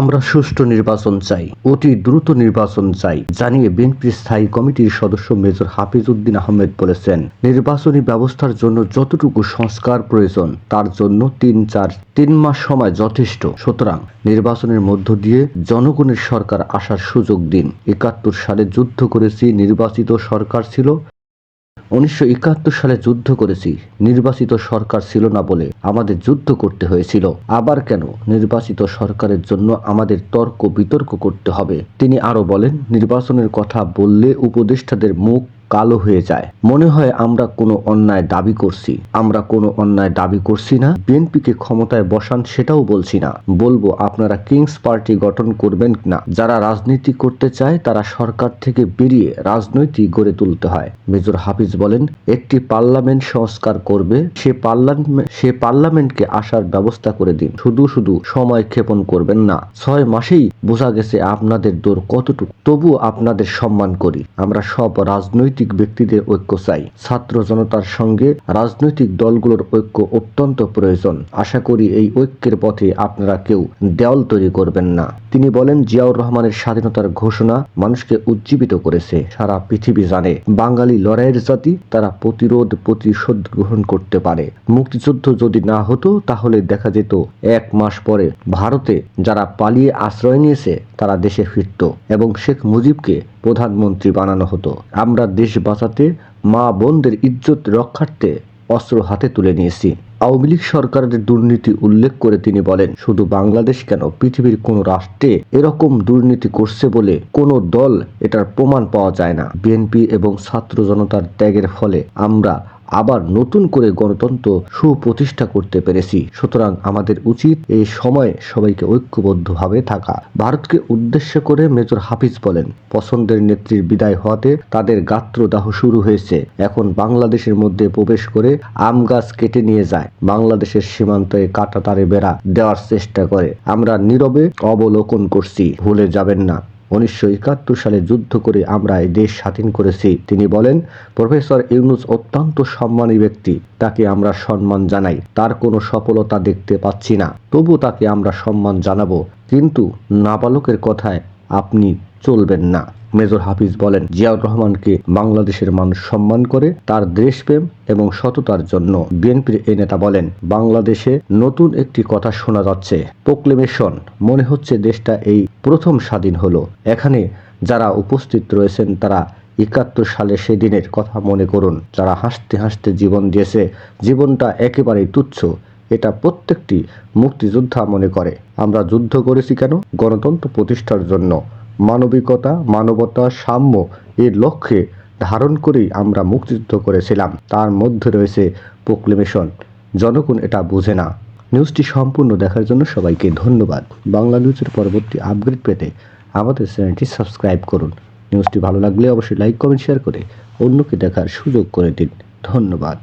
আমরা সুষ্ঠু নির্বাচন চাই, অতি দ্রুত নির্বাচন চাই, জানিয়ে বিএনপির স্থায়ী কমিটির সদস্য মেজর হাফিজ উদ্দিন আহমেদ বলেছেন। নির্বাচনী ব্যবস্থার জন্য যতটুকু সংস্কার প্রয়োজন, তার জন্য তিন চার, তিন মাস সময় যথেষ্ট। সুতরাং নির্বাচনের মধ্য দিয়ে জনগণের সরকার আসার সুযোগ দিন। একাত্তর সালে যুদ্ধ করেছি, নির্বাচিত সরকার ছিল উনিশশো একাত্তর সালে যুদ্ধ করেছি। নির্বাচিত সরকার ছিল না বলে আমাদের যুদ্ধ করতে হয়েছিল। আবার কেন নির্বাচিত সরকারের জন্য আমাদের তর্ক বিতর্ক করতে হবে? তিনি আরও বলেন, নির্বাচনের কথা বললে উপদেষ্টাদের মুখ কালো হয়ে যায়। মনে হয় আমরা কোনো অন্যায় দাবি করছি। আমরা কোনো অন্যায় দাবি করছি না। বিএনপিকে ক্ষমতায় বসান সেটাও বলছি না। বলব আপনারা কিংস পার্টি গঠন করবেন না যারা রাজনীতি করতে চায়, তারা সরকার থেকে বেরিয়ে রাজনৈতিক গড়ে তুলতে হয়। মেজর হাফিজ বলেন, একটি পার্লামেন্ট সংস্কার করবে, সে পার্লামেন্ট সে পার্লামেন্টকে আসার ব্যবস্থা করে দিন। শুধু শুধু সময় ক্ষেপণ করবেন না। ছয় মাসেই বোঝা গেছে আপনাদের দৌড় কতটুকু। তবু আপনাদের সম্মান করি। আমরা সব রাজনৈতিক ব্যক্তিদের ঐক্য চাই। ছাত্র জনতার সঙ্গে রাজনৈতিক দলগুলোর ঐক্য অত্যন্ত প্রয়োজন। আশা করি এই ঐক্যের পথে আপনারা কেউ দেওয়াল তৈরি করবেন না। তিনি বলেন, জিয়াউর রহমানের স্বাধীনতার ঘোষণা মানুষকে উজ্জীবিত করেছে। সারা পৃথিবী জানে, বাঙালি লড়াইয়ের জাতি তারা প্রতিরোধ প্রতিশোধ গ্রহণ করতে পারে। মুক্তিযুদ্ধ যদি না হতো, তাহলে দেখা যেত, এক মাস পরে ভারতে যারা পালিয়ে আশ্রয় নিয়েছে তারা দেশে ফিরত এবং শেখ মুজিবকে প্রধানমন্ত্রী বানানো হতো। আমরা দেশ বাঁচাতে, মা বোনদের ইজ্জত রক্ষার্থে অস্ত্র হাতে তুলে নিয়েছি। আওয়ামী লীগ সরকারের দুর্নীতি উল্লেখ করে তিনি বলেন, শুধু বাংলাদেশ কেন? পৃথিবীর কোন রাষ্ট্রে এরকম দুর্নীতি করছে বলে কোনো দল এটার প্রমাণ পাওয়া যায় না। বিএনপি এবং ছাত্র জনতার ত্যাগের ফলে আমরা আবার নতুন করে গণতন্ত্র সুপ্রতিষ্ঠা করতে পেরেছি। সুতরাং আমাদের উচিত এই সময়ে সবাইকে ঐক্যবদ্ধভাবে থাকা। ভারতকে উদ্দেশ্য করে মেজর হাফিজ বলেন, পছন্দের নেত্রীর বিদায় হওয়াতে তাদের গাত্রদাহ শুরু হয়েছে। এখন বাংলাদেশের মধ্যে প্রবেশ করে আম গাছ কেটে নিয়ে যায়। বাংলাদেশের সীমান্তে কাটা তারে বেড়া দেওয়ার চেষ্টা করে। আমরা নীরবে অবলোকন করছি, ভুলে যাবেন না। উনিশশো একাত্তর সালে যুদ্ধ করে আমরা এই দেশ স্বাধীন করেছি। তিনি বলেন, প্রফেসর ইউনুস অত্যন্ত সম্মানী ব্যক্তি। তাকে আমরা সম্মান জানাই। তার কোনো সফলতা দেখতে পাচ্ছি না। তবু তাকে আমরা সম্মান জানাব। কিন্তু নাবালকের কথায় আপনি চলবেন না। মেজর হাফিজ বলেন, জিয়াউর রহমানকে বাংলাদেশের মানুষ সম্মান করে, তার দেশপ্রেম এবং সততার জন্য বিএনপির এই নেতা বলেন, বাংলাদেশে নতুন একটি কথা শোনা যাচ্ছে। প্রোক্লেমেশন, মনে হচ্ছে দেশটা এই প্রথম স্বাধীন হলো। এখানে যারা উপস্থিত রয়েছেন, তারা একাত্তর সালে সেদিনের কথা মনে করুন। যারা হাসতে হাসতে জীবন দিয়েছে, জীবনটা একেবারেই তুচ্ছ। এটা প্রত্যেকটি মুক্তিযোদ্ধা মনে করে। আমরা যুদ্ধ করেছি কেন? গণতন্ত্র প্রতিষ্ঠার জন্য। মানবিকতা, মানবতা, সাম্য এর লক্ষ্যে ধারণ করেই আমরা মুক্তিযুদ্ধ করেছিলাম। তার মধ্যে রয়েছে প্রোক্লেমেশন। জনগণ এটা বোঝে না। নিউজটি সম্পূর্ণ দেখার জন্য সবাইকে ধন্যবাদ। বাংলা নিউজের পরবর্তী আপগ্রেড পেতে আমাদের চ্যানেলটি সাবস্ক্রাইব করুন। নিউজটি ভালো লাগলে অবশ্যই লাইক, কমেন্ট, শেয়ার করে অন্যকে দেখার সুযোগ করে দিন। ধন্যবাদ।